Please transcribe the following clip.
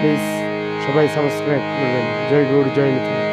Please সবাই subscribe করবেন। জয় গৌর জয় মিথুন।